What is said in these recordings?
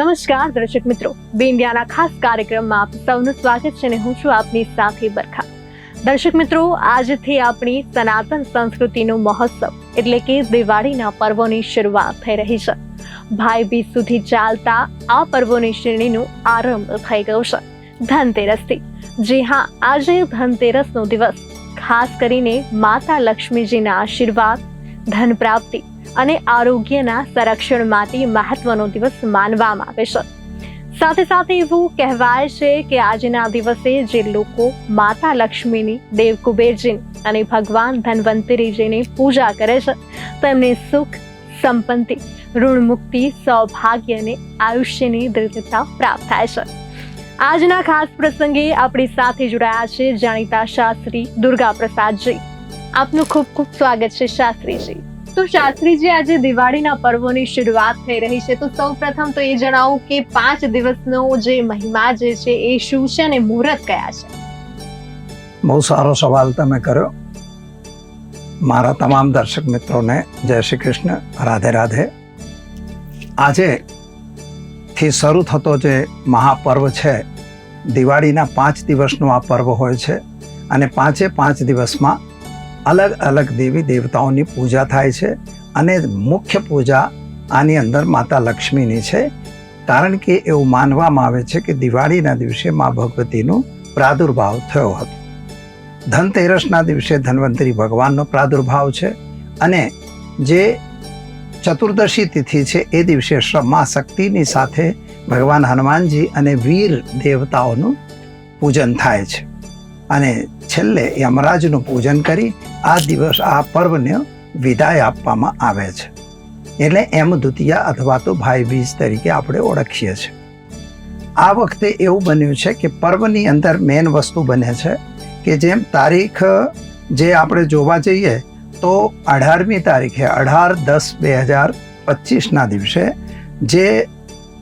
નમસ્કાર દર્શક મિત્રો. બે ખાસ કાર્યક્રમમાં આપ સૌનું સ્વાગત છે અને હું છું આપની સાથે બરખા. દર્શક મિત્રો, આજથી આપણી સનાતન સંસ્કૃતિનો મહોત્સવ એટલે કે દિવાળીના પર્વોની શરૂઆત થઈ રહી છે. ભાઈ બીજ સુધી ચાલતા આ પર્વોની શ્રેણીનો આરંભ થઈ ગયો છે. ધનતેરસથી. જી હા, આજે ધનતેરસનો દિવસ. ખાસ કરીને માતા લક્ષ્મીજીના આશીર્વાદ ધન પ્રાપ્તિ અને આરોગ્યના સંરક્ષણ માટે મહત્વનો દિવસ માનવામાં આવે છે. સાથે સાથે એવું કહેવાય છે કે આજના દિવસે જે લોકો માતા લક્ષ્મીની દેવ કુબેરજીની અને ભગવાન ધન્વંતરીજીની પૂજા કરે છે, તેમને સુખ, સંપત્તિ ઋણ મુક્તિ સૌભાગ્ય અને આયુષ્યની દૃઢતા પ્રાપ્ત થાય છે. આજના ખાસ પ્રસંગે આપણી સાથે જોડાયા છે જાણીતા શાસ્ત્રી દુર્ગા પ્રસાદજી આપનું ખૂબ ખૂબ સ્વાગત છે શાસ્ત્રીજી. તો શાસ્ત્રીજી, આજે દિવાળીના પર્વોની શરૂઆત થઈ રહી છે. તો સૌ પ્રથમ તો એ જણાવું કે પાંચ દિવસનો જે મહિમા જે છે, એ શું છે અને મુહૂર્ત કયા છે? બહુ સારો સવાલ તમે કર્યો. મારા તમામ દર્શક મિત્રોને જય શ્રી કૃષ્ણ. રાધે રાધે. આજે થી શરૂ થતો જે મહાપર્વ છે, દિવાળીના પાંચ દિવસનો આ પર્વ હોય છે. અને પાંચે પાંચ દિવસમાં અલગ અલગ દેવી દેવતાઓની પૂજા થાય છે અને મુખ્ય પૂજા આની અંદર માતા લક્ષ્મીની છે. કારણ કે એવું માનવામાં આવે છે કે દિવાળીના દિવસે મા ભગવતીનું પ્રાદુર્ભાવ થયો હતો. ધનતેરસના દિવસે ધન્વંતરી ભગવાનનો પ્રાદુર્ભાવ છે અને જે ચતુર્દશી તિથિ છે એ દિવસે મા શક્તિની સાથે ભગવાન હનુમાનજી અને વીર દેવતાઓનું પૂજન થાય છે. અને છેલ્લે યમરાજનું પૂજન કરી આ દિવસ આ પર્વને વિદાય આપવામાં આવે છે. એટલે એમ દ્વિતીયા અથવા તો ભાઈ બીજ તરીકે આપણે ઓળખીએ છીએ. આ વખતે એવું બન્યું છે કે પર્વની અંદર મેન વસ્તુ બને છે કે જેમ તારીખ, જે આપણે જોવા જઈએ તો અઢારમી તારીખે અઢાર દસ બે હજાર પચીસના દિવસે જે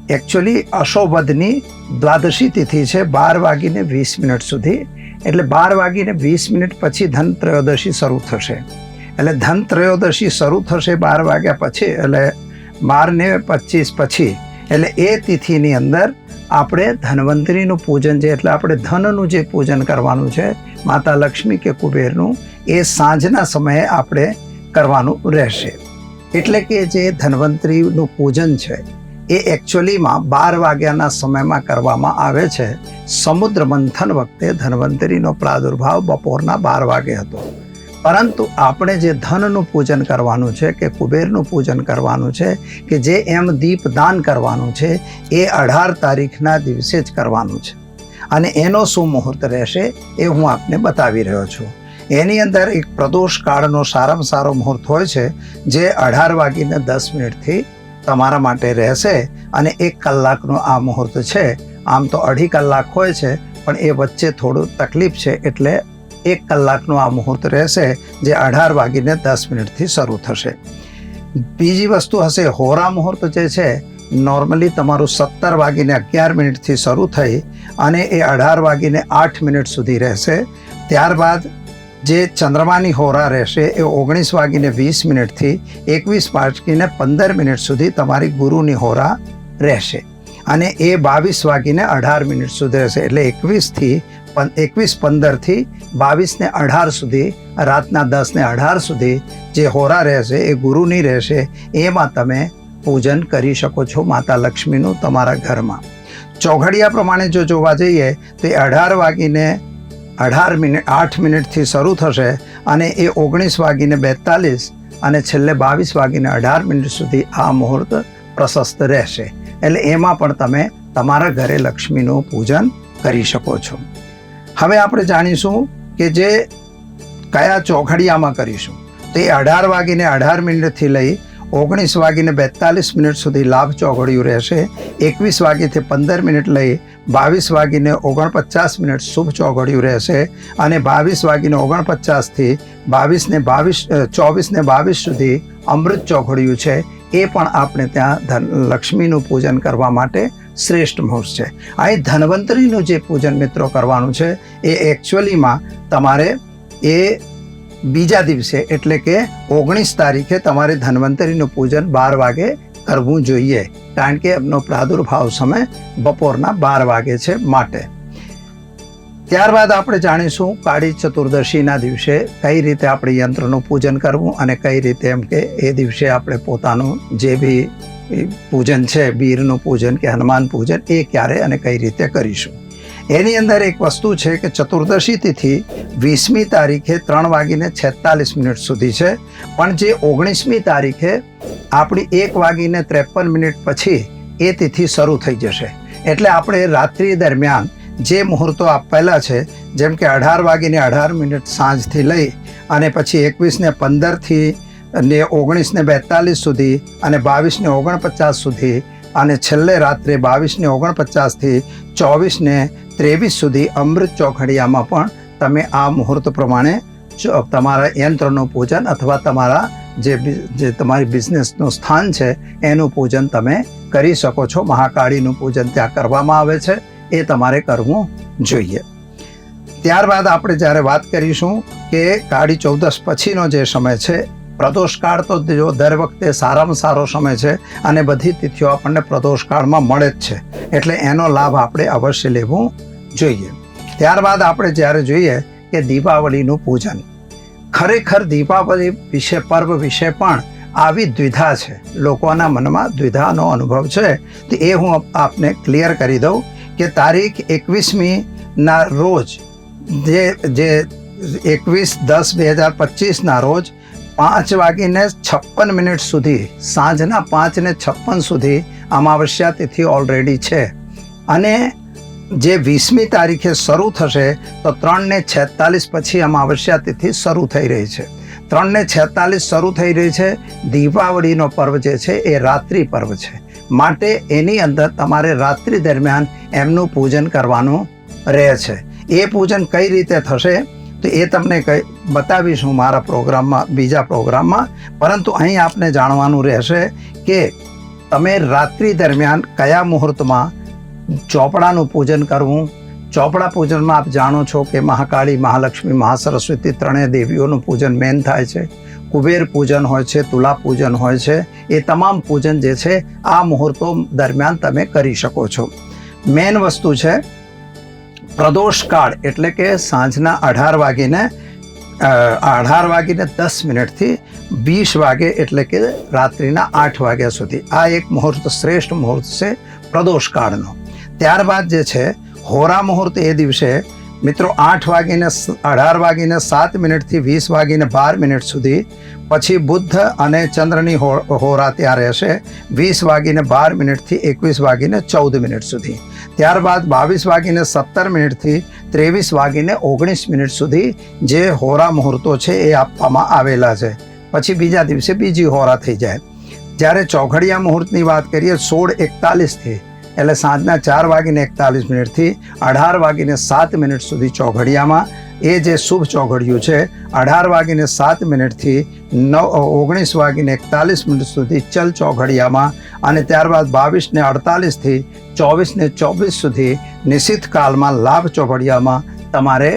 એકચ્યુઅલી અશોવધની દ્વાદશી તિથિ છે બાર વાગીને વીસ મિનિટ સુધી એટલે બાર વાગીને વીસ મિનિટ પછી ધન ત્રયોદશી શરૂ થશે. એટલે ધન ત્રયોદશી શરૂ થશે બાર વાગ્યા પછી, એટલે બાર ને પચીસ પછી, એટલે એ તિથિની અંદર આપણે ધન્વંતરીનું પૂજન છે, એટલે આપણે ધનનું જે પૂજન કરવાનું છે, માતા લક્ષ્મી કે કુબેરનું, એ સાંજના સમયે આપણે કરવાનું રહેશે. એટલે કે જે ધન્વંતરીનું પૂજન છે એ એકચ્યુઅલીમાં બાર વાગ્યાના સમયમાં કરવામાં આવે છે. સમુદ્ર મંથન વખતે ધન્વંતરીનો પ્રાદુર્ભાવ બપોરના બાર વાગે હતો. પરંતુ આપણે જે ધનનું પૂજન કરવાનું છે કે કુબેરનું પૂજન કરવાનું છે કે જે એમ દીપદાન કરવાનું છે, એ અઢાર તારીખના દિવસે જ કરવાનું છે. અને એનો શું મુહૂર્ત રહેશે એ હું આપને બતાવી રહ્યો છું. એની અંદર એક પ્રદોષ કાળનો સારામાં સારો મુહૂર્ત હોય છે, જે અઢાર વાગીને દસ મિનિટથી તમારા માટે રહેશે અને એક કલાકનો આ મુહૂર્ત છે. આમ તો અઢી કલાક હોય છે, પણ એ વચ્ચે થોડું તકલીફ છે એટલે એક કલાકનું આ મુહૂર્ત રહેશે જે અઢાર વાગીને દસ મિનિટથી શરૂ થશે. બીજી વસ્તુ હશે, હોરા મુહૂર્ત જે છે નોર્મલી તમારું સત્તર વાગીને અગિયાર મિનિટથી શરૂ થઈ અને એ અઢાર વાગીને આઠ મિનિટ સુધી રહેશે. ત્યારબાદ જે ચંદ્રમાની હોરા રહેશે એ ઓગણીસ વાગીને વીસ મિનિટથી એકવીસ વાગીને પંદર મિનિટ સુધી તમારી ગુરુની હોરા રહેશે. અને એ બાવીસ વાગીને અઢાર મિનિટ સુધી રહેશે. એટલે એકવીસથી એકવીસ પંદરથી બાવીસને અઢાર સુધી, રાતના દસને અઢાર સુધી જે હોરા રહેશે, એ ગુરુની રહેશે, એમાં તમે પૂજન કરી શકો છો માતા લક્ષ્મીનું તમારા ઘરમાં. ચોઘડિયા પ્રમાણે જો જોવા જઈએ તો એ અઢાર વાગીને અઢાર મિનિટ, આઠ મિનિટથી શરૂ થશે અને એ ઓગણીસ વાગીને બેતાલીસ અને છેલ્લે બાવીસ વાગીને અઢાર મિનિટ સુધી આ મુહૂર્ત પ્રશસ્ત રહેશે. એટલે એમાં પણ તમે તમારા ઘરે લક્ષ્મીનું પૂજન કરી શકો છો. હવે આપણે જાણીશું કે જે કયા ચોઘડિયામાં કરીશું. તો એ અઢાર વાગીને અઢાર મિનિટથી લઈ ઓગણીસ વાગીને બેતાલીસ મિનિટ સુધી લાભ ચોઘડિયું રહેશે. એકવીસ વાગીથી પંદર મિનિટ લઈ બાવીસ વાગીને ઓગણપચાસ મિનિટ શુભ ચોઘડિયું રહેશે અને બાવીસ વાગીને ઓગણપચાસથી બાવીસને બાવીસ ચોવીસને બાવીસ સુધી અમૃત ચોઘડિયું છે. એ પણ આપણે ત્યાં ધન, લક્ષ્મીનું પૂજન કરવા માટે શ્રેષ્ઠ મુહૂર્ત છે. અહીં ધન્વંતરીનું જે પૂજન મિત્રો કરવાનું છે, એ એકચ્યુઅલીમાં તમારે એ બીજા દિવસે, એટલે કે ઓગણીસ તારીખે તમારે ધન્વંતરીનું પૂજન બાર વાગે કરવું જોઈએ. કારણ કે એમનો પ્રાદુર્ભાવ સમય બપોરના બાર વાગે છે માટે. ત્યારબાદ આપણે જાણીશું કાળી ચતુર્દશીના દિવસે કઈ રીતે આપણે યંત્રનું પૂજન કરવું અને કઈ રીતે એમ કે એ દિવસે આપણે પોતાનું જે બી પૂજન છે, બીરનું પૂજન કે હનુમાન પૂજન, એ ક્યારે અને કઈ રીતે કરીશું. એની અંદર એક વસ્તુ છે કે ચતુર્દશી તિથિ વીસમી તારીખે ત્રણ વાગીને છેતાલીસ મિનિટ સુધી છે. પણ જે ઓગણીસમી તારીખે આપણી એક વાગીને ત્રેપન મિનિટ પછી એ તિથિ શરૂ થઈ જશે. એટલે આપણે રાત્રિ દરમિયાન જે મુહૂર્તો આપેલા છે, જેમ કે અઢાર વાગીને અઢાર મિનિટ સાંજથી લઈ અને પછી એકવીસને પંદરથી ને ઓગણીસને બેતાલીસ સુધી અને બાવીસને ઓગણપચાસ સુધી અને છેલ્લે રાત્રે બાવીસને ઓગણપચાસથી ચોવીસને ત્રેવીસ સુધી અમૃત ચોખડિયામાં પણ તમે આ મુહૂર્ત પ્રમાણે તમારા યંત્રનું પૂજન અથવા તમારા જે તમારી બિઝનેસનું સ્થાન છે, એનું પૂજન તમે કરી શકો છો. મહાકાળીનું પૂજન ત્યાં કરવામાં આવે છે. એ તમારે કરવું જોઈએ. ત્યારબાદ આપણે જ્યારે વાત કરીશું કે કાળી ચૌદસ પછીનો જે સમય છે, પ્રદોષકાળ તો જો દર વખતે સારામાં સારો સમય છે અને બધી તિથિઓ આપણને પ્રદોષકાળમાં મળે જ છે. એટલે એનો લાભ આપણે અવશ્ય લેવું જોઈએ. ત્યારબાદ આપણે જ્યારે જોઈએ કે દીપાવલીનું પૂજન. ખરેખર દીપાવલી વિશે, પર્વ વિશે પણ આવી દ્વિધા છે. લોકોના મનમાં દ્વિધાનો અનુભવ છે. તો એ હું આપને ક્લિયર કરી દઉં કે તારીખ એકવીસમી ના રોજ જે જે એકવીસ દસ બે હજાર પચીસના રોજ પાંચ વાગીને છપ્પન મિનિટ સુધી, સાંજના પાંચને છપ્પન સુધી અમાવસ્યા તિથિ ઓલરેડી છે. અને જે વીસમી તારીખે શરૂ થશે, તો ત્રણને છેતાલીસ પછી અમાવસ્યા તિથિ શરૂ થઈ રહી છે. ત્રણને છેતાલીસ શરૂ થઈ રહી છે. દીપાવલીનો પર્વ જે છે, એ રાત્રિ પર્વ છે. માટે એની અંદર તમારે રાત્રિ દરમિયાન એમનું પૂજન કરવાનું રહે છે. એ પૂજન કઈ રીતે થશે, તો એ તમને કઈ બતાવીશું મારા પ્રોગ્રામમાં, બીજા પ્રોગ્રામમાં. પરંતુ અહીં આપને જાણવાનું રહેશે કે તમે રાત્રિ દરમિયાન કયા મુહૂર્તમાં ચોપડાનું પૂજન કરવું. ચોપડા પૂજનમાં આપ જાણો છો કે મહાકાળી, મહાલક્ષ્મી, મહાસરસ્વતી ત્રણેય દેવીઓનું પૂજન મેન થાય છે. કુબેર પૂજન હોય છે, તુલા પૂજન હોય છે, એ તમામ પૂજન જે છે, આ મુહૂર્તો દરમિયાન તમે કરી શકો છો. મેન વસ્તુ છે, પ્રદોષ કાળ એટલે કે સાંજના અઢાર વાગીને અઢાર વાગીને દસ મિનિટથી વીસ વાગે એટલે કે રાત્રિના આઠ વાગ્યા સુધી. આ એક મુહૂર્ત શ્રેષ્ઠ મુહૂર્ત છે પ્રદોષ કાળનો. ત્યારબાદ જે છે, હોરા મુહૂર્ત એ દિવસે મિત્રો આઠ વાગીને અઢાર વાગીને સાત મિનિટથી વીસ વાગીને બાર મિનિટ સુધી પછી બુદ્ધ અને ચંદ્રની હોરા ત્યાં રહેશે વીસ વાગીને બાર મિનિટથી એકવીસ વાગીને ચૌદ મિનિટ સુધી. ત્યારબાદ બાવીસ વાગીને સત્તર મિનિટથી ત્રેવીસ વાગીને ઓગણીસ મિનિટ સુધી જે હોરા મુહૂર્તો છે એ આપવામાં આવેલા છે. પછી બીજા દિવસે બીજી હોરા થઈ જાય. જ્યારે ચોઘડિયા મુહૂર્તની વાત કરીએ, સોળ એકતાલીસથી એટલે સાંજના ચાર વાગીને એકતાલીસ મિનિટથી અઢાર વાગીને સાત મિનિટ સુધી ચોઘડિયામાં. એ જે શુભ ચોઘડિયું છે, અઢાર વાગીને સાત મિનિટથી નવ ઓગણીસ વાગીને એકતાલીસ મિનિટ સુધી ચલ ચોઘડિયામાં અને ત્યારબાદ બાવીસને અડતાલીસથી ચોવીસને ચોવીસ સુધી નિશ્ચિત કાલમાં લાભ ચોઘડિયામાં તમારે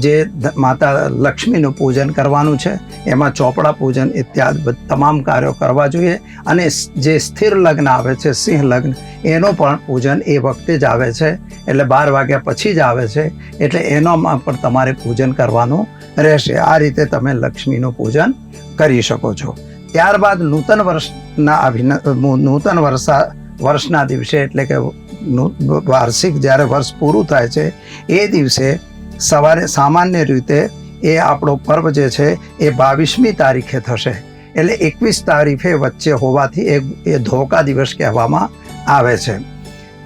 જે માતા લક્ષ્મીનું પૂજન કરવાનું છે, એમાં ચોપડા પૂજન ઇત્યાદિ તમામ કાર્યો કરવા જોઈએ અને જે સ્થિર લગ્ન આવે છે, સિંહ લગ્ન, એનો પણ પૂજન એ વખતે જ આવે છે, એટલે બાર વાગ્યા પછી જ આવે છે, એટલે એનોમાં પણ તમારે પૂજન કરવાનું રહેશે. આ રીતે તમે લક્ષ્મીનું પૂજન કરી શકો છો. ત્યારબાદ નૂતન વર્ષના અભિન નૂતન વર્ષા, વર્ષના દિવસે એટલે કે વાર્ષિક જ્યારે વર્ષ પૂરું થાય છે, એ દિવસે સવારે સામાન્ય રીતે એ આપણો પર્વ જે છે એ બાવીસમી તારીખે થશે. એટલે એકવીસ તારીખે વચ્ચે હોવાથી એ એ ધોકા દિવસ કહેવામાં આવે છે.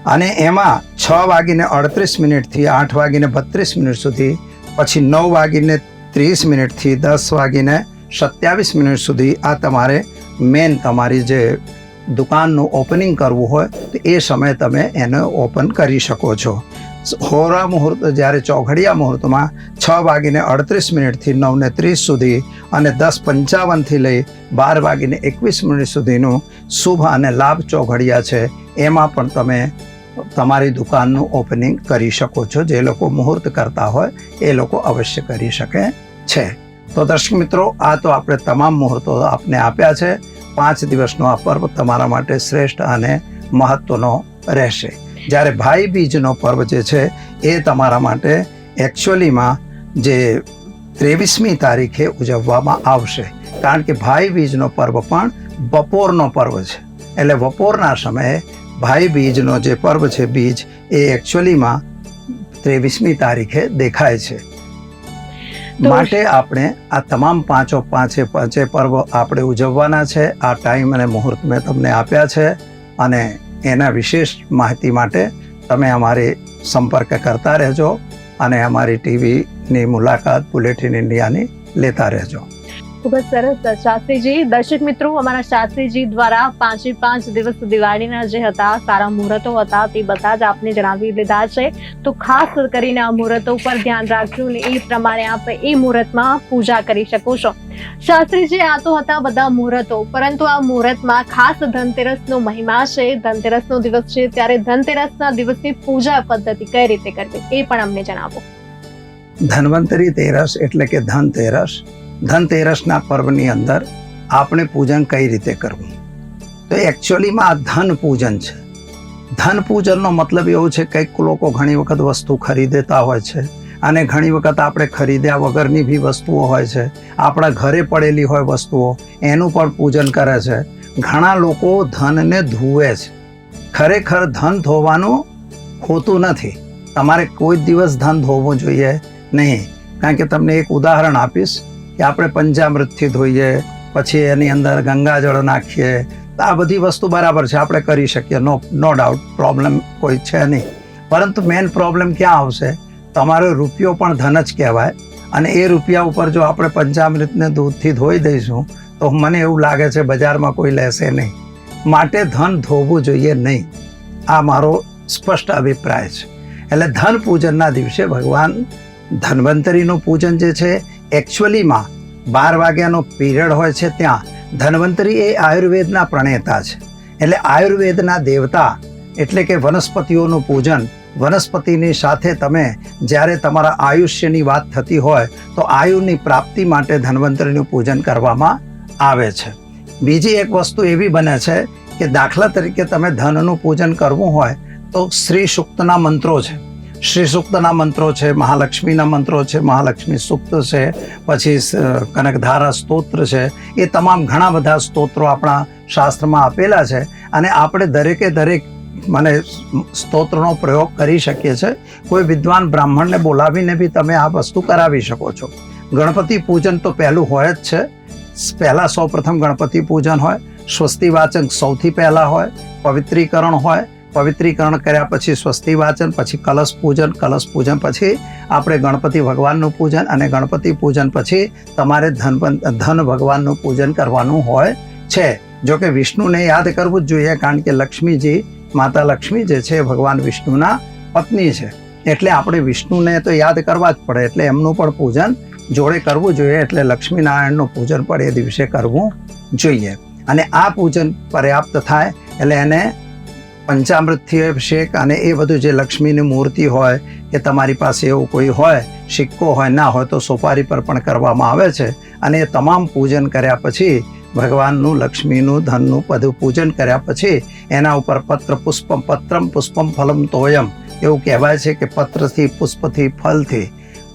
અને એમાં છ વાગીને અડત્રીસ મિનિટથી આઠ વાગીને બત્રીસ મિનિટ સુધી, પછી નવ વાગીને ત્રીસ મિનિટથી દસ વાગીને સત્યાવીસ મિનિટ સુધી આ તમારે મેન તમારી જે દુકાનનું ઓપનિંગ કરવું હોય તો એ સમયે તમે એને ઓપન કરી શકો છો. હોરા મુહૂર્ત જ્યારે ચોઘડિયા મુહૂર્તમાં છ વાગીને અડત્રીસ મિનિટથી નવને ત્રીસ સુધી અને દસ પંચાવનથી લઈ બાર વાગીને એકવીસ મિનિટ સુધીનું શુભ અને લાભ ચોઘડિયા છે, એમાં પણ તમે તમારી દુકાનનું ઓપનિંગ કરી શકો છો. જે લોકો મુહૂર્ત કરતા હોય, એ લોકો અવશ્ય કરી શકે છે. તો દર્શક મિત્રો, આ તો આપણે તમામ મુહૂર્તો આપને આપ્યા છે. પાંચ દિવસનો આ પર્વ તમારા માટે શ્રેષ્ઠ અને મહત્ત્વનો રહેશે. જ્યારે ભાઈ બીજનો પર્વ જે છે એ તમારા માટે એકચ્યુઅલીમાં જે ત્રેવીસમી તારીખે ઉજવવામાં આવશે. કારણ કે ભાઈ બીજનો પર્વ પણ બપોરનો પર્વ છે. એટલે બપોરના સમયે ભાઈ બીજનો જે પર્વ છે બીજ એ એકચ્યુઅલીમાં ત્રેવીસમી તારીખે દેખાય છે. માટે આપણે આ તમામ પાંચો પાંચે પાંચે પર્વ આપણે ઉજવવાના છે. આ ટાઈમ અને મુહૂર્ત મેં તમને આપ્યા છે. અને એના વિશેષ માહિતી માટે તમે અમારી સંપર્ક કરતા રહેજો અને અમારી ટીવીની મુલાકાત બુલેટિન ઇન્ડિયાની લેતા રહેજો. ખૂબ જ સરસ શાસ્ત્રીજી. દર્શક મિત્રો, અમારા શાસ્ત્રીજી દ્વારા પાંચે પાંચ દિવસ દિવાળીના જે હતા, સારા મુહૂર્તો હતા, તે બધા જ આપને જણાવી લીધા છે. તો ખાસ કરીને આ મુહૂર્તો પર ધ્યાન રાખજો ને એ પ્રમાણે આપ એ મુહૂર્તમાં પૂજા કરી શકો છો. શાસ્ત્રીજી, આ તો હતા બધા મુહૂર્તો, પરંતુ આ મુહૂર્તમાં ખાસ ધનતેરસનો મહિમા છે. ધનતેરસનો દિવસ છે, ત્યારે ધનતેરસના દિવસની પૂજા પદ્ધતિ કઈ રીતે કરવી, એ પણ અમને જણાવો. ધન્વંતરી તેરસ એટલે કે ધનતેરસ. ધનતેરસના પર્વની અંદર આપણે પૂજન કઈ રીતે કરવું? તો એકચ્યુઅલીમાં આ ધન પૂજન છે. ધન પૂજનનો મતલબ એવો છે, કંઈક લોકો ઘણી વખત વસ્તુ ખરીદેતા હોય છે અને ઘણી વખત આપણે ખરીદ્યા વગરની બી વસ્તુઓ હોય છે. આપણા ઘરે પડેલી હોય વસ્તુઓ, એનું પણ પૂજન કરે છે. ઘણા લોકો ધનને ધુએ છે. ખરેખર ધન ધોવાનું હોતું નથી. તમારે કોઈ દિવસ ધન ધોવું જોઈએ નહીં. કારણ કે તમને એક ઉદાહરણ આપીશ. કે આપણે પંચામૃતથી ધોઈએ, પછી એની અંદર ગંગાજળ નાખીએ. આ બધી વસ્તુ બરાબર છે, આપણે કરી શકીએ. નો નો ડાઉટ પ્રોબ્લેમ કોઈ છે નહીં. પરંતુ મેઇન પ્રોબ્લેમ ક્યાં આવશે? તમારો રૂપિયો પણ ધન જ કહેવાય. અને એ રૂપિયા ઉપર જો આપણે પંચામૃતને દૂધથી ધોઈ દઈશું, તો મને એવું લાગે છે બજારમાં કોઈ લેશે નહીં. માટે ધન ધોવું જોઈએ નહીં. આ મારો સ્પષ્ટ અભિપ્રાય છે. એટલે ધન પૂજનના દિવસે ભગવાન ધન્વંતરીનું પૂજન જે છે એકચ્યુઅલીમાં બાર વાગ્યાનો પીરિયડ હોય છે ત્યાં ધન્વંતરી એ આયુર્વેદના પ્રણેતા છે. એટલે આયુર્વેદના દેવતા એટલે કે વનસ્પતિઓનું પૂજન, વનસ્પતિની સાથે તમે જ્યારે તમારા આયુષ્યની વાત થતી હોય તો આયુની પ્રાપ્તિ માટે ધન્વંતરીનું પૂજન કરવામાં આવે છે. બીજી એક વસ્તુ એવી બને છે કે દાખલા તરીકે તમે ધનનું પૂજન કરવું હોય તો શ્રી સુક્તના મંત્રો છે. શ્રી સુક્તના મંત્રો છે, મહાલક્ષ્મીના મંત્રો છે, મહાલક્ષ્મી સુક્ત છે, પછી કનકધારા સ્તોત્ર છે. એ તમામ ઘણા બધા સ્તોત્રો આપણા શાસ્ત્રમાં આપેલા છે અને આપણે દરેકે દરેક મને સ્તોત્રનો પ્રયોગ કરી શકીએ છીએ કોઈ વિદ્વાન બ્રાહ્મણને બોલાવીને બી તમે આ વસ્તુ કરાવી શકો છો. ગણપતિ પૂજન તો પહેલું હોય જ છે. પહેલાં સૌ પ્રથમ ગણપતિ પૂજન હોય. સ્વસ્તિ વાચન સૌથી પહેલાં હોય. પવિત્રીકરણ હોય. પવિત્રીકરણ કર્યા પછી સ્વસ્તિ વાચન, પછી કલશ પૂજન કલશ પૂજન, પછી આપણે ગણપતિ ભગવાનનું પૂજન અને ગણપતિ પૂજન પછી તમારે ધન ધન ભગવાનનું પૂજન કરવાનું હોય છે. જો કે વિષ્ણુને યાદ કરવું જ જોઈએ કારણ કે લક્ષ્મીજી, માતા લક્ષ્મી જે છે ભગવાન વિષ્ણુના પત્ની છે. એટલે આપણે વિષ્ણુને તો યાદ કરવા જ પડે, એટલે એમનું પણ પૂજન જોડે કરવું જોઈએ, એટલે લક્ષ્મીનારાયણનું પૂજન પણ એ દિવસે કરવું જોઈએ. અને આ પૂજન પર્યાપ્ત થાય, એટલે એને પંચામૃતથી અભિષેક અને એ બધું જે લક્ષ્મીની મૂર્તિ હોય કે તમારી પાસે એવું કોઈ હોય, સિક્કો હોય, ના હોય તો સોપારી પર પણ કરવામાં આવે છે. અને એ તમામ પૂજન કર્યા પછી ભગવાનનું લક્ષ્મીનું ધનનું બધું પૂજન કર્યા પછી એના ઉપર પત્ર પુષ્પમ, પત્રમ પુષ્પમ ફલમ તોયમ. એવું કહેવાય છે કે પત્રથી, પુષ્પથી, ફલથી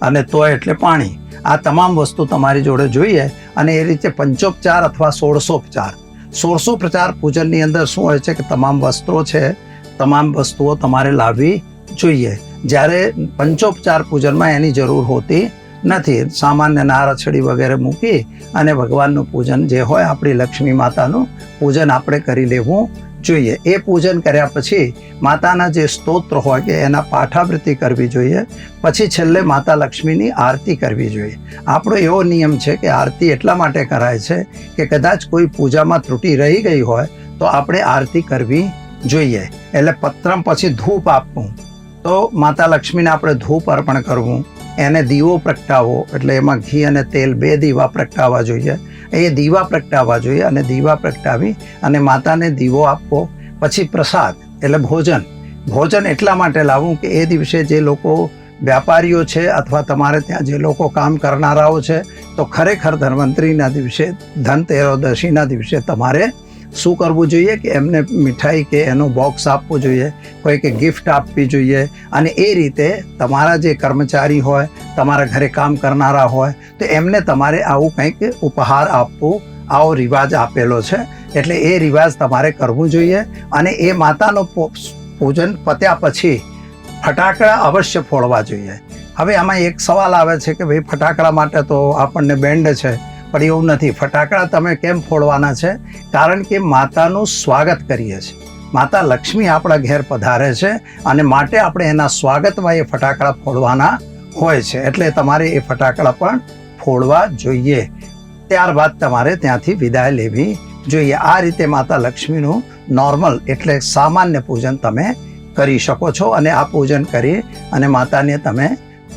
અને તોય એટલે પાણી. આ તમામ વસ્તુ તમારી જોડે જોઈએ અને એ રીતે પંચોપચાર અથવા સોળસોપચાર. સોળસોપચાર પૂજનની અંદર શું હોય છે કે તમામ વસ્ત્રો છે, તમામ વસ્તુઓ તમારે લાવવી જોઈએ. જ્યારે પંચોપચાર પૂજનમાં એની જરૂર હોતી નથી. સામાન્ય નારછડી વગેરે મૂકી અને ભગવાનનું પૂજન જે હોય આપણી લક્ષ્મી માતાનું પૂજન આપણે કરી લેવું જોઈએ. એ પૂજન કર્યા પછી માતાના જે સ્તોત્ર હોય કે એના પાઠાવૃત્તિ કરવી જોઈએ. પછી છેલ્લે માતા લક્ષ્મીની આરતી કરવી જોઈએ. આપણો એવો નિયમ છે કે આરતી એટલા માટે કરાય છે કે કદાચ કોઈ પૂજામાં ત્રુટિ રહી ગઈ હોય તો આપણે આરતી કરવી જોઈએ. એટલે પત્રમ પછી ધૂપ આપવું. તો માતા લક્ષ્મીને આપણે ધૂપ અર્પણ કરવું. એને દીવો પ્રગટાવવો. એટલે એમાં ઘી અને તેલ બે દીવા પ્રગટાવવા જોઈએ. એ દીવા પ્રગટાવવા જોઈએ અને દીવા પ્રગટાવી અને માતાને દીવો આપવો, પછી પ્રસાદ એટલે ભોજન. ભોજન એટલા માટે લાવવું કે એ દિવસે જે લોકો વ્યાપારીઓ છે અથવા તમારે ત્યાં જે લોકો કામ કરનારાઓ છે, તો ખરેખર ધન્વંતરીના દિવસે, ધનતેરોદશીના દિવસે તમારે શું કરવું જોઈએ કે એમને મીઠાઈ કે એનું બોક્સ આપવું જોઈએ કોઈ કે ગિફ્ટ આપવી જોઈએ અને એ રીતે તમારા જે કર્મચારી હોય, તમારા ઘરે કામ કરનારા હોય, તો એમને તમારે આવું કંઈક ઉપહાર આપવું, આવો રિવાજ આપેલો છે. એટલે એ રિવાજ તમારે કરવું જોઈએ અને એ માતાનો પૂજન પત્યા પછી ફટાકડા અવશ્ય ફોડવા જોઈએ. હવે આમાં એક સવાલ આવે છે કે ભાઈ ફટાકડા માટે તો આપણને બેન્ડ છે પણ એવું નથી. ફટાકડા તમે કેમ ફોડવાના છે? કારણ કે માતાનું સ્વાગત કરીએ છીએ. માતા લક્ષ્મી આપણા ઘેર પધારે છે અને માટે આપણે એના સ્વાગતમાં એ ફટાકડા ફોડવાના હોય છે. એટલે તમારે એ ફટાકડા પણ ફોડવા જોઈએ. ત્યારબાદ તમારે ત્યાંથી વિદાય લેવી જોઈએ. આ રીતે માતા લક્ષ્મીનું નોર્મલ એટલે સામાન્ય પૂજન તમે કરી શકો છો અને આ પૂજન કરી અને માતાને તમે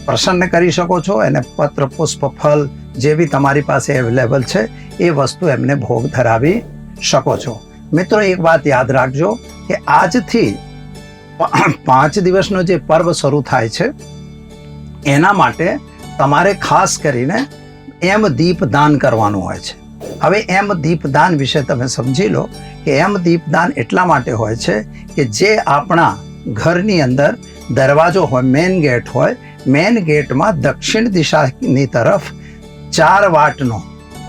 પ્રસન્ન કરી શકો છો. એને પત્ર, પુષ્પ, ફલ જે બી તમારી પાસે અવેલેબલ છે, એ વસ્તુ એમને ભોગ ધરાવી શકો છો. મિત્રો, એક વાત યાદ રાખજો કે આજથી પાંચ દિવસનો જે પર્વ શરૂ થાય છે, એના માટે તમારે ખાસ કરીને એમ દીપદાન કરવાનું હોય છે. હવે એમ દીપદાન વિશે તમે સમજી લો કે એમ દીપદાન એટલા માટે હોય છે કે જે આપણા ઘરની અંદર દરવાજો હોય મેન ગેટ હોય મેન ગેટમાં દક્ષિણ દિશાની તરફ ચાર વાટનો,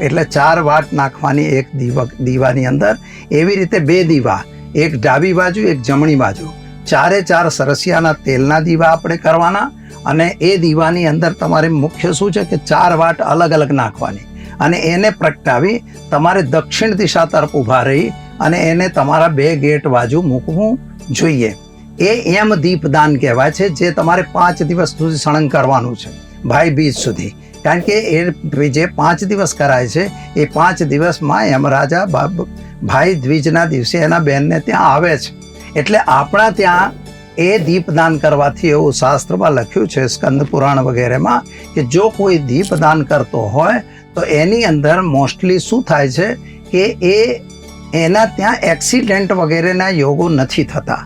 એટલે ચાર વાટ નાખવાની એક દીવા દીવાની અંદર એવી રીતે બે દીવા, એક ડાબી બાજુ, એક જમણી બાજુ. ચારે ચાર સરસિયાના તેલના દીવા આપણે કરવાના અને એ દીવાની અંદર તમારે મુખ્ય શું છે કે ચાર વાટ અલગ અલગ નાખવાની. અને એને પ્રગટાવી તમારે દક્ષિણ દિશા તરફ ઊભા રહી અને એને તમારા બે ગેટ બાજુ મૂકવું જોઈએ. એ એમ દીપદાન કહેવાય છે, જે તમારે પાંચ દિવસ સુધી સળંગ કરવાનું છે, ભાઈ બીજ સુધી. કારણ કે એ જે પાંચ દિવસ કરાય છે, એ પાંચ દિવસમાં યમરાજા ભાઈ દ્વિજના દિવસે એના બહેનને ત્યાં આવે છે. એટલે આપણા ત્યાં એ દીપદાન કરવાથી એવું શાસ્ત્રમાં લખ્યું છે, સ્કંદ પુરાણ વગેરેમાં, કે જો કોઈ દીપદાન કરતો હોય, તો એની અંદર મોસ્ટલી શું થાય છે, કે એ એના ત્યાં એક્સિડન્ટ વગેરેના યોગો નથી થતા.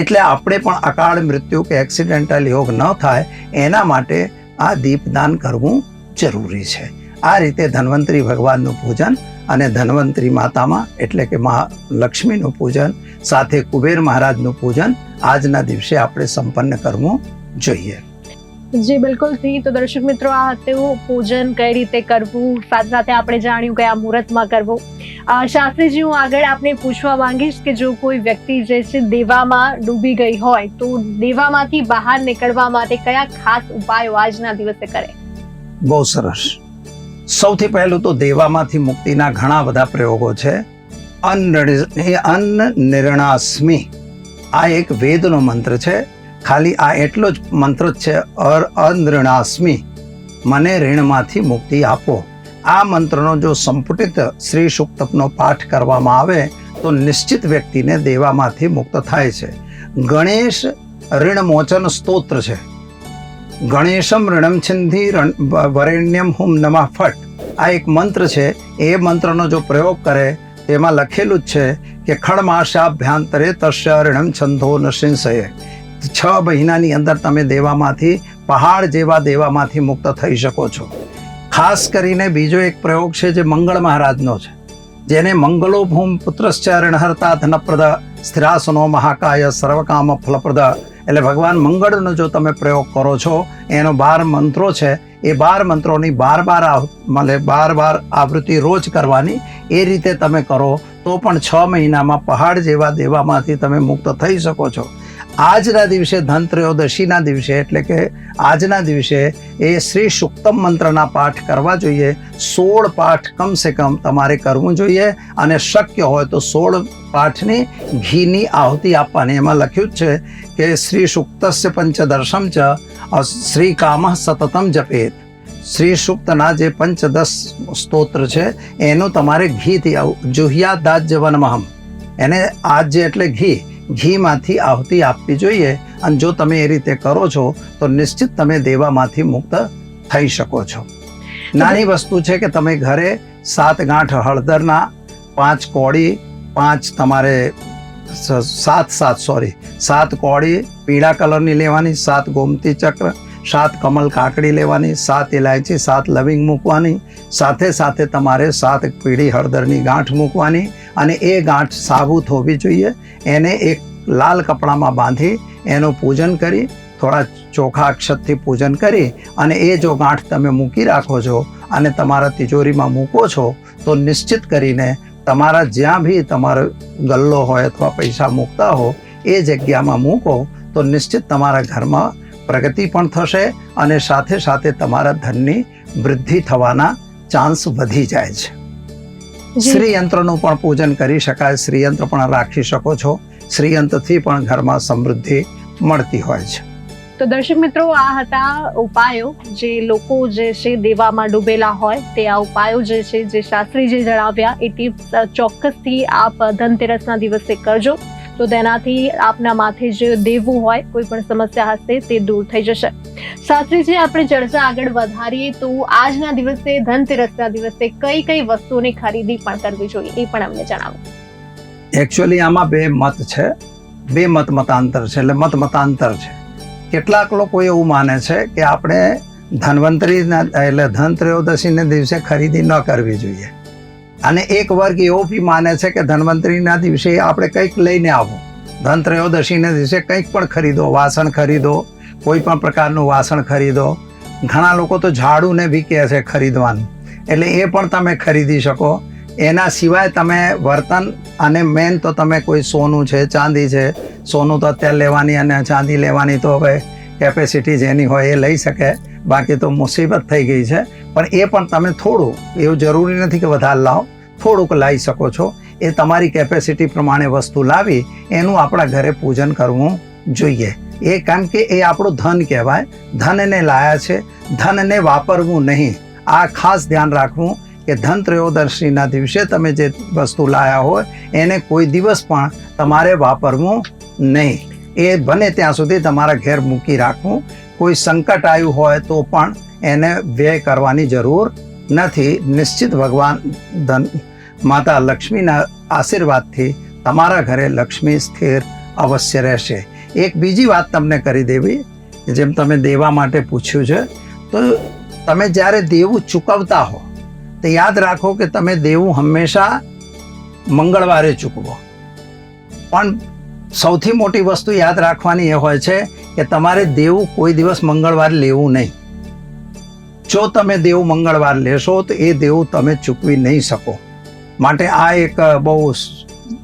એટલે આપણે પણ અકાળ મૃત્યુ કે એક્સિડેન્ટલ યોગ ન થાય, એના માટે આ દીપદાન કરવું જરૂરી છે. આ રીતે ધન્વંતરી ભગવાનનું પૂજન અને ધન્વંતરી માતામાં એટલે કે મહા લક્ષ્મીનું પૂજન, સાથે કુબેર મહારાજનું પૂજન આજના દિવસે આપણે સંપન્ન કરવું જોઈએ. જી, બિલકુલથી તો દર્શક મિત્રો, આ હતું પૂજન કઈ રીતે કરવું? સાથે સાથે આપણે જાણ્યું કે આ મુહૂર્તમાં કરવું. શાસ્ત્રીજી, હું આગળ આપને પૂછવા માંગીશ કે જો કોઈ વ્યક્તિ જે છે દેવામાં ડૂબી ગઈ હોય, તો દેવામાંથી બહાર નીકળવા માટે કયા ખાસ ઉપાયો આજના દિવસે કરે? બહુ સરસ. સૌથી પહેલું તો દેવામાંથી મુક્તિના ઘણા બધા પ્રયોગો છે. અન્ન અન્ન નિર્ણાસ્મી આ એક વેદનો મંત્ર છે. ખાલી આ એટલો જ મંત્ર જ છે, અર અનૃણાસ્મી મને ઋણમાંથી મુક્તિ આપો. આ મંત્રનો જો સંપુટિત શ્રી સુક્તપનો પાઠ કરવામાં આવે, તો નિશ્ચિત વ્યક્તિને દેવામાંથી મુક્ત થાય છે. ગણેશ ઋણમોચન સ્તોત્ર છે. ગણેશમ ઋણમ છિંધી વરેણ્યમ હુમ નમા ફટ. આ એક મંત્ર છે. એ મંત્રનો જો પ્રયોગ કરે, તેમાં લખેલું જ છે કે ખડમાશાભ્યાંતરે તસ્ય ઋણમ છંધો ન છ મહિનાની અંદર તમે દેવામાંથી, પહાડ જેવા દેવામાંથી મુક્ત થઈ શકો છો. ખાસ કરીને બીજો એક પ્રયોગ છે જે મંગળ મહારાજનો છે. જેને મંગળો ભૂમ પુત્રશ્ચ ઋણહર્તા ધનપ્રદ સ્થિરાસનો મહાકાય સર્વકામ ફલપ્રદ એટલે ભગવાન મંગળનો જો તમે પ્રયોગ કરો છો, એનો બાર મંત્રો છે, એ બાર મંત્રોની બાર બાર મતલબ બાર બાર આવૃત્તિ રોજ કરવાની, એ રીતે તમે કરો, તો પણ છ મહિનામાં પહાડ જેવા દેવામાંથી તમે મુક્ત થઈ શકો છો. આજના દિવસે ધનત્રયોદશીના દિવસે એટલે કે આજના દિવસે એ શ્રી સુક્તમ મંત્રના પાઠ કરવા જોઈએ. સોળ પાઠ કમસે કમ તમારે કરવું જોઈએ અને શક્ય હોય તો સોળ પાઠની ઘીની આહુતિ આપવાની. એમાં લખ્યું જ છે કે શ્રી સુક્તસ્ય પંચદર્શમ ચ શ્રી કામ સતતમ જપેત. શ્રી સુક્તના જે પંચદશ સ્તોત્ર છે એનું તમારે ઘીથી આવું જુહિયા દાજ્યવનમહમ એને આજ એટલે ઘી. ઘીમાંથી આહુતિ આપવી જોઈએ અને જો તમે એ રીતે કરો છો, તો નિશ્ચિત તમે દેવામાંથી મુક્ત થઈ શકો છો. નાની વસ્તુ છે કે તમે ઘરે સાત ગાંઠ હળદરના પાંચ કોળી, પાંચ તમારે સાત સાત, સોરી, સાત કોળી પીળા કલરની લેવાની, સાત ગોમતી ચક્ર સાત કમલ કાકડી લેવાની, સાત ઇલાયચી સાત લવિંગ મૂકવાની, સાથે સાથે તમારે સાત પીળી હળદરની ગાંઠ મૂકવાની અને એ ગાંઠ સાબુત હોવી જોઈએ. એને એક લાલ કપડામાં બાંધી એનું પૂજન કરી, થોડા ચોખા અક્ષતથી પૂજન કરી અને એ જો ગાંઠ તમે મૂકી રાખો છો અને તમારા તિજોરીમાં મૂકો છો, તો નિશ્ચિત કરીને તમારા જ્યાં બી તમારો ગલ્લો હોય અથવા પૈસા મૂકતા હો, એ જગ્યામાં મૂકો, તો નિશ્ચિત તમારા ઘરમાં પ્રગતિ પણ થશે અને સાથે સાથે તમારા ધનની વૃદ્ધિ થવાના ચાન્સ વધી જાય છે. શ્રીયંત્રનું પણ પૂજન કરી શકાય શ્રીયંત્ર પણ રાખી શકો છો. શ્રીયંત્રથી પણ ઘરમાં સમૃદ્ધિ મળતી હોય છે. તો દર્શક મિત્રો આ હતા ઉપાયો જે લોકો જે છે દેવામાં ડૂબેલા હોય તે આ ઉપાયો જે છે જે શાસ્ત્રીજી જણાવ્યા એ ટિપ્સ ચોક્કસથી આપ ધનતેરસના દિવસે કરજો. તો તેનાથી આપના માથે જે દેવું હોય, કોઈ પણ સમસ્યા હશે તે દૂર થઈ જશે. શાસ્ત્રીજી આપણે ચર્ચા આગળ વધારીએ તો આજના દિવસે, ધનતેરસના દિવસે કઈ કઈ વસ્તુઓની ખરીદી પણ કરવી જોઈએ એ પણ અમને જણાવો. એકચ્યુઅલી આમાં બે મત છે. બે મત મતાંતર છે. એટલે મત મતાંતર છે. કેટલાક લોકો એવું માને છે કે આપણે ધનવંતરીના, એટલે ધન ત્રયોદશીને દિવસે ખરીદી ન કરવી જોઈએ. અને એક વર્ગ એવો બી માને છે કે ધન્વંતરીના દિવસે આપણે કંઈક લઈને આવો. ધનત્રયોદશીના દિવસે કંઈક પણ ખરીદો, વાસણ ખરીદો, કોઈ પણ પ્રકારનું વાસણ ખરીદો. ઘણા લોકો તો ઝાડુને બી કહે છે ખરીદવાનું. એટલે એ પણ તમે ખરીદી શકો. એના સિવાય તમે વર્તન અને મેન તો તમે કોઈ સોનું છે, ચાંદી છે, સોનું તો અત્યારે લેવાની અને ચાંદી લેવાની તો હવે કેપેસિટી જેની હોય એ લઈ શકે. બાકી તો મુસીબત થઈ ગઈ છે. પણ એ પણ તમે થોડું, એવું જરૂરી નથી કે વધારે લાવો, થોડુંક લાવી શકો છો. એ તમારી કેપેસિટી પ્રમાણે વસ્તુ લાવી, એનું આપણા ઘરે પૂજન કરવું જોઈએ. એ કારણ કે એ આપણું ધન કહેવાય. ધનને લાયા છે, ધનને વાપરવું નહીં. આ ખાસ ધ્યાન રાખવું કે ધન ત્રયોદર્શીના દિવસે તમે જે વસ્તુ લાયા હોય, એને કોઈ દિવસ પણ તમારે વાપરવું નહીં. એ બને ત્યાં સુધી તમારા ઘેર મૂકી રાખવું. કોઈ સંકટ આવ્યું હોય તો પણ એને વ્યય કરવાની જરૂર નથી. નિશ્ચિત ભગવાન ધન માતા લક્ષ્મીના આશીર્વાદથી તમારા ઘરે લક્ષ્મી સ્થિર અવશ્ય રહેશે. એક બીજી વાત તમને કરી દેવી, જેમ તમે દેવા માટે પૂછ્યું છે, તો તમે જ્યારે દેવું ચૂકવતા હો, તો યાદ રાખો કે તમે દેવું હંમેશા મંગળવારે ચૂકવો. પણ સૌથી મોટી વસ્તુ યાદ રાખવાની એ હોય છે કે તમારે દેવું કોઈ દિવસ મંગળવારે લેવું નહીં. જો તમે દેવું મંગળવાર લેશો, તો એ દેવું તમે ચૂકવી નહીં શકો. માટે આ એક બહુ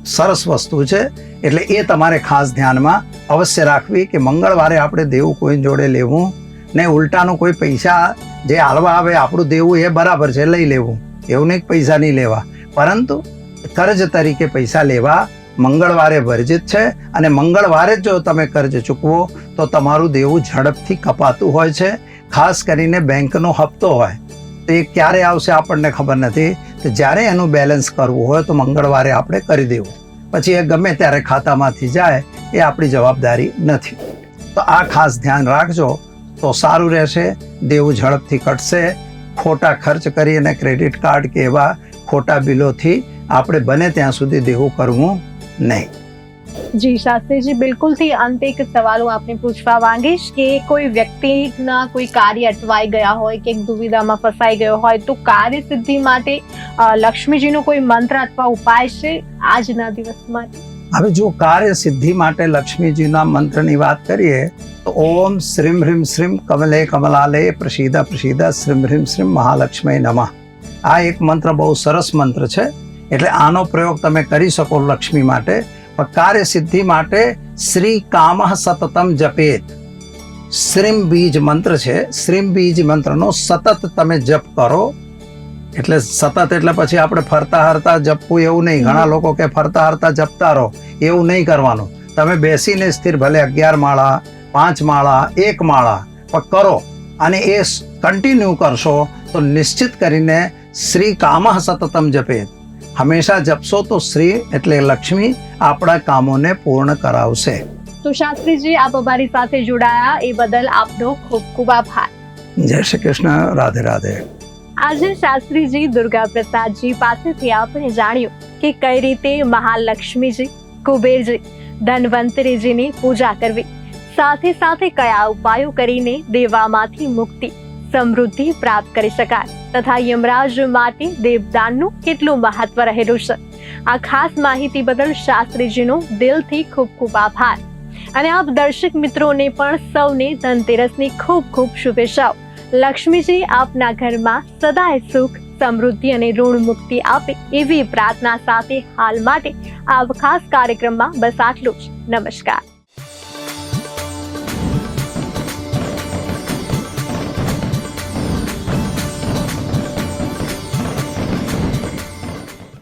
સરસ વસ્તુ છે. એટલે એ તમારે ખાસ ધ્યાનમાં અવશ્ય રાખવી કે મંગળવારે આપણે દેવું કોઈ જોડે લેવું ને ઉલટાનું કોઈ પૈસા જે હાલવા આવે આપણું દેવું એ બરાબર છે, લઈ લેવું. એવું નહીં પૈસા નહીં લેવા. પરંતુ કર્જ તરીકે પૈસા લેવા મંગળવારે વર્જિત છે અને મંગળવારે જ તમે કર્જ ચૂકવો, તો તમારું દેવું ઝડપથી કપાતું હોય છે, ખાસ કરીને બેંકનો હપ્તો હોય. તો એ ક્યારે આવશે આપણને ખબર નથી, તો જ્યારે એનું બેલેન્સ કરવું હોય તો મંગળવારે આપણે કરી દેવું. પછી એ ગમે ત્યારે ખાતામાંથી જાય, એ આપણી જવાબદારી નથી. તો આ ખાસ ધ્યાન રાખજો, તો સારું રહેશે, દેવું ઝડપથી કટશે, ખોટા ખર્ચ કરી અને ક્રેડિટ કાર્ડ કે એવા ખોટા બિલોથી આપણે બને ત્યાં સુધી દેવું કરવું નહીં જી શાસ્ત્રીજી બિલકુલથી અંત એક સવાલ હું આપને પૂછવા માંગીશ કે કોઈ વ્યક્તિના કોઈ કાર્ય અટવાઈ ગયા હોય કે દુવિધામાં ફસાઈ ગયો હોય તો કાર્ય સિદ્ધિ માટે લક્ષ્મીજીનો કોઈ મંત્ર અથવા ઉપાય છે આજના દિવસ માટે હવે જો કાર્ય સિદ્ધિ માટે લક્ષ્મીજીના મંત્રની વાત કરીએ તો ઓમ શ્રીમ હ્રીમ શ્રીમ કમલે કમલાલે પ્રસિદ્ધ પ્રસિદ્ધ શ્રીમ હ્રીમ શ્રીમ મહાલક્ષ્મી નમઃ આ એક મંત્ર બહુ સરસ મંત્ર છે એટલે આનો પ્રયોગ તમે કરી શકો લક્ષ્મી માટે. પણ કાર્ય સિદ્ધિ માટે શ્રી કામઃ સતતમ જપેત. શ્રીમ બીજ મંત્ર છે. શ્રીમ બીજ મંત્રનો સતત તમે જપ કરો. એટલે સતત એટલે પછી આપણે ફરતા હરતા જપવું એવું નહીં. ઘણા લોકો કે ફરતા હરતા જપતા રહો. એવું નહીં કરવાનું. તમે બેસીને સ્થિર ભલે અગિયાર માળા, પાંચ માળા, એક માળા, પણ કરો. અને એ કન્ટિન્યુ કરશો તો નિશ્ચિત કરીને શ્રી કામઃ સતતમ જપેત. હંમેશા જપશો તો શ્રી એટલે લક્ષ્મી આપણા કામોને પૂર્ણ કરાવશે. તો શાસ્ત્રીજી આપ અમારી સાથે જોડાયા. એ બદલ આપનો ખૂબ ખૂબ આભાર. જય શ્રી કૃષ્ણ. રાધે રાધે. આજે શાસ્ત્રીજી દુર્ગા પ્રસાદજી પાસેથી આપણે જાણ્યું કે કઈ રીતે મહાલક્ષ્મીજી કુબેરજી ધનવંતરીજીની પૂજા કરવી. સાથે સાથે કયા ઉપાયો કરીને દેવામાંથી મુક્તિ સમૃદ્ધિ પ્રાપ્ત કરી શકાય. તથા યમરાજ માટે દેવદાનનું કેટલું મહત્વ રહેલું છે. આ ખાસ માહિતી બદલ શાસ્ત્રીજીનો દિલથી ખૂબ ખૂબ આભાર. અને આપ દર્શક મિત્રોને પણ સૌને ધનતેરસની ખૂબ ખૂબ શુભેચ્છાઓ. લક્ષ્મીજી આપના ઘરમાં સદાય સુખ, સમૃદ્ધિ અને ઋણ મુક્તિ આપે એવી પ્રાર્થના સાથે હાલ માટે આ ખાસ કાર્યક્રમમાં બસ આટલું જ. નમસ્કાર.